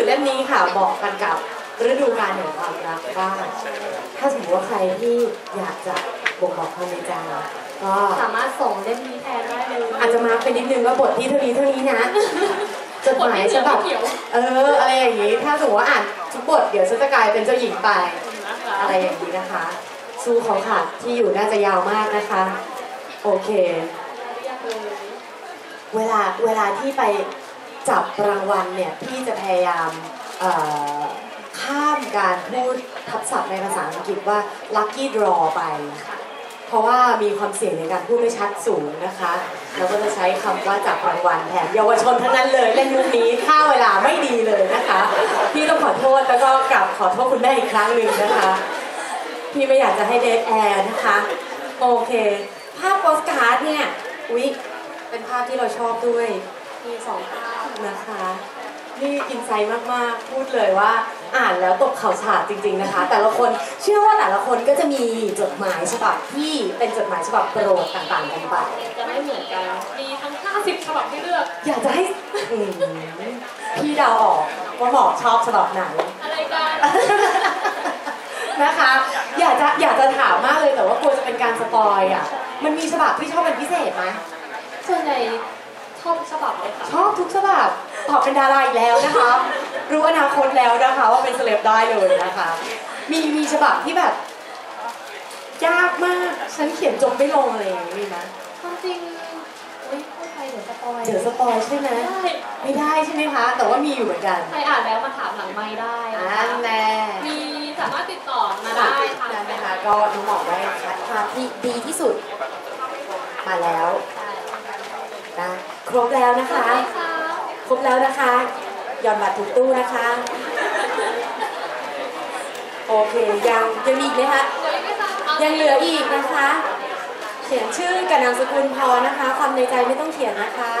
อเล่มนี้ค่ะเหมาะกันกับฤดูกาลแห่งความรักบ้างถ้าสมมติว่าใครที่อยากจะบ่งบอกความในใจก็สามารถส่งเล่มนี้แทนได้เลยอาจจะมาร์คไปนิดนึงว่าบทที่เท่านี้เท่านี้นะจดหมายฉบับเขียวเอออะไรอย่างนี้ ถ้าสมมติว่าอ่านทุกบทเดี๋ยวฉันจะกลายเป็นเจ้าหญิงไปนะคะอะไรอย่างนี้นะคะ สู้เขาค่ะที่อยู่น่าจะยาวมากนะคะ โอเคเรียกเลยเวลาเวลาที่ไป จับรางวัลเนี่ยพี่จะพยายามข้ามการพูดทับศัพท์ในภาษาอังกฤษว่า lucky draw ไป เพราะว่ามีความเสี่ยงในการพูดไม่ชัดสูงนะคะเราก็จะใช้คำว่าจับรางวัลแถมเยาวชนทั้งนั้นเลยเล่นยุคนี้ค่าเวลาไม่ดีเลยนะคะ พี่ต้องขอโทษแล้วก็กลับขอโทษคุณแม่อีกครั้งหนึ่งนะคะ พี่ไม่อยากจะให้เดทแอร์นะคะ โอเค ภาพโปสการ์ดเนี่ยอุ๊ยเป็นภาพที่เราชอบด้วย มีสองภาพนะคะ นี่อินไซต์มาก ๆ พูดเลยว่าอ่านแล้วตกเข่าฉาดจริง ๆ นะคะ แต่ละคนเชื่อว่าแต่ละคนก็จะมีจดหมายฉบับที่เป็นจดหมายฉบับโปรดต่างๆกันไป จะไม่เหมือนกัน มีทั้ง 50 ฉบับให้เลือก อยากจะให้อืมพี่เดาออกว่าหมอชอบฉบับไหน อะไรกัน นะคะ อยากจะอยากจะถามมากเลยแต่ว่ากลัวจะเป็นการสปอยอะ มันมีฉบับที่ชอบเป็นพิเศษไหมส่วนใหญ่ ชอบฉบับเลยค่ะ ชอบทุกฉบับตอบเป็นดาราอีกแล้วนะคะ รู้อนาคตแล้วนะคะ ว่าเป็นเซเลบได้เลยนะคะ มีมีฉบับที่แบบ ยากมาก ฉันเขียนจบไม่ลงอะไรอย่างนี้มีไหมความจริงอุ้ยพูดไปเดี๋ยวสปอยเดี๋ยวสปอยใช่ไหมได้ไม่ได้ใช่ไหมคะ แต่ว่ามีอยู่เหมือนกันใครอ่านแล้วมาถามหลังไม่ได้อ่านะคะแน่มีสามารถติดต่อมาค่ะได้ทางนั่นแฟนะนคะก็น้องหมอได้คัดภาพที่ดีที่สุด มาแล้วนะ ครบแล้วนะคะใช่ค่ะครบแล้วนะคะ หย่อนบัตรถูกตู้นะคะ โอเค ยังยังมีอีกไหมคะเหลืออีกไหมคะายังเหลืออีกนะคะ เขียนชื่อกับนามสกุลพอนะคะ ความในใจไม่ต้องเขียนนะคะ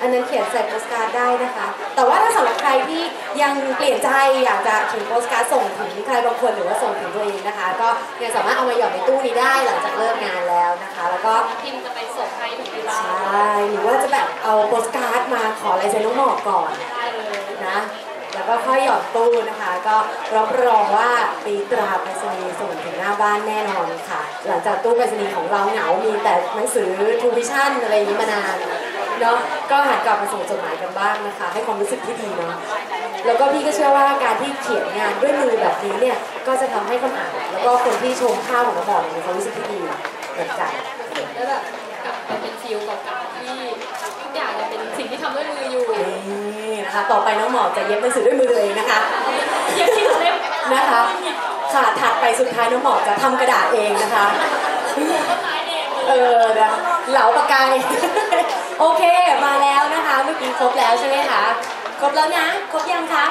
อันนั้นเขียนใส่โปสการ์ดได้นะคะ แต่ว่าถ้าสำหรับใครที่ยังเปลี่ยนใจอยากจะเขียนโปสการ์ดส่งถึงใครบางคนหรือว่าส่งถึงตัวเองนะคะ ก็ยังสามารถเอามาหย่อนในตู้นี้ได้หลังจากเลิกงานแล้วนะคะ แล้วก็พิมพ์จะไปส่งให้ถึงที่บ้าใชน่หรือว่าจะแบบเอาโปสการ์ดมาขอลายเซ็นน้องหมอกก่อนได้เลยนะ แล้วก็ค่อยหยอดตู้นะคะ ก็รับรองว่าตีตราไปรษณีย์ส่งถึงหน้าบ้านแน่นอนค่ะ หลังจากตู้ไปรษณีย์ของเราเหงา มีแต่หนังสือทูวิชั่นอะไรอย่างนี้มานาน เนาะก็หันกลับมาส่งจดหมายกันบ้างนะคะ ให้ความรู้สึกที่ดีเนาะแล้วก็พี่ก็เชื่อว่าการที่เขียนงานด้วยมือแบบนี้เนี่ยก็จะทำให้คนอ่านแล้วก็คนที่ชมภาพของน้องหมอเนี่ยมีความรู้สึกที่ดีเหมือนกันแล้วแบบกลับไปเป็นฟิลเก่าๆที่ทุกอย่างเนี่ยเป็นสิ่งที่ทำด้วยมืออยู่นี่นะคะต่อไปน้องหมอจะเย็บหนังสือด้วยมือตัวเองนะคะเย็บที่เล็บนะคะค่ะถัดไปสุดท้ายน้องหมอจะทำกระดาษเองนะคะต้นไม้เองเลยเออนะเหลาปากกาย โอเค มาแล้วนะคะ เมื่อกี้ครบแล้วใช่ไหมคะ ครบแล้วนะ ครบยังคะ